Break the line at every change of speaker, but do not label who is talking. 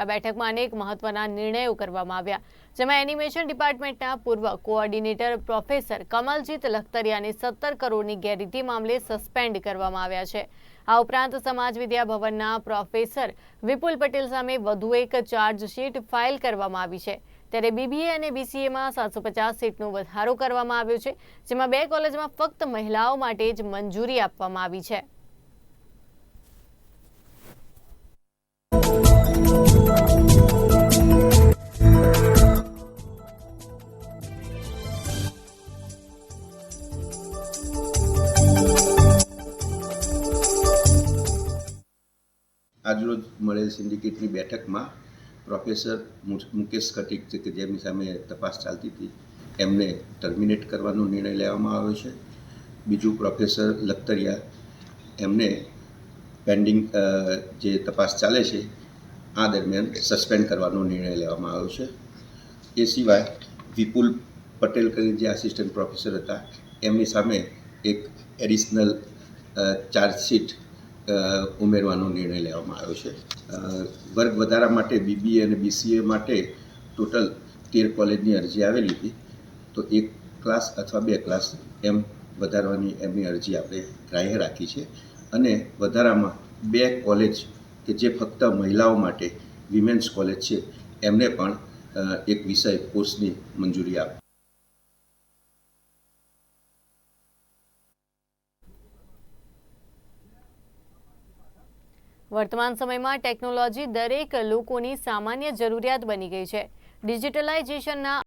આ બેઠકમાં અનેક મહત્વના નિર્ણયો કરવામાં આવ્યા. જેમાં એનિમેશન ડિપાર્ટમેન્ટના પૂર્વ કોઓર્ડિનેટર પ્રોફેસર કમલજીત લખતરિયાને સત્તર કરોડની ગેરરીતિ મામલે સસ્પેન્ડ કરવામાં આવ્યા છે. આ ઉપરાંત સમાજ વિદ્યા ભવનના પ્રોફેસર વિપુલ પટેલ સામે વધુ એક ચાર્જશીટ ફાઇલ કરવામાં આવી છે. ત્યારે બીબીએ અને બીસીએમાં સાતસો પચાસ સીટનો વધારો કરવામાં આવ્યો છે, જેમાં બે કોલેજમાં ફક્ત મહિલાઓ માટે જ મંજૂરી આપવામાં આવી છે.
આજરોજ મળેલ સિન્ડિકેટની બેઠકમાં પ્રોફેસર મુકેશ કટિક છે કે જેમની સામે તપાસ ચાલતી હતી, એમને ટર્મિનેટ કરવાનો નિર્ણય લેવામાં આવ્યો છે. બીજું પ્રોફેસર લખતરિયા, એમને પેન્ડિંગ જે તપાસ ચાલે છે, આ દરમિયાન સસ્પેન્ડ કરવાનો નિર્ણય લેવામાં આવ્યો છે. એ સિવાય વિપુલ પટેલ કરીને જે આસિસ્ટન્ટ પ્રોફેસર હતા, એમની સામે એક એડિશનલ ચાર્જશીટ ઉમેરવાનો નિર્ણય લેવામાં આવ્યો છે. વર્ગ વધારા માટે બીબીએ અને બીસીએ માટે ટોટલ તેર કોલેજની અરજી આવેલી હતી. તો એક ક્લાસ અથવા બે ક્લાસ એમ વધારવાની એમની અરજી આપણે ગ્રાહ્ય રાખી છે. અને વધારામાં બે કોલેજ કે જે ફક્ત મહિલાઓ માટે વિમેન્સ કોલેજ છે, એમને પણ એક વિષય કોર્સની મંજૂરી આપ.
વર્તમાન સમયમાં ટેકનોલોજી દરેક લોકોની સામાન્ય જરૂરિયાત બની ગઈ છે. ડિજિટલાઇઝેશનના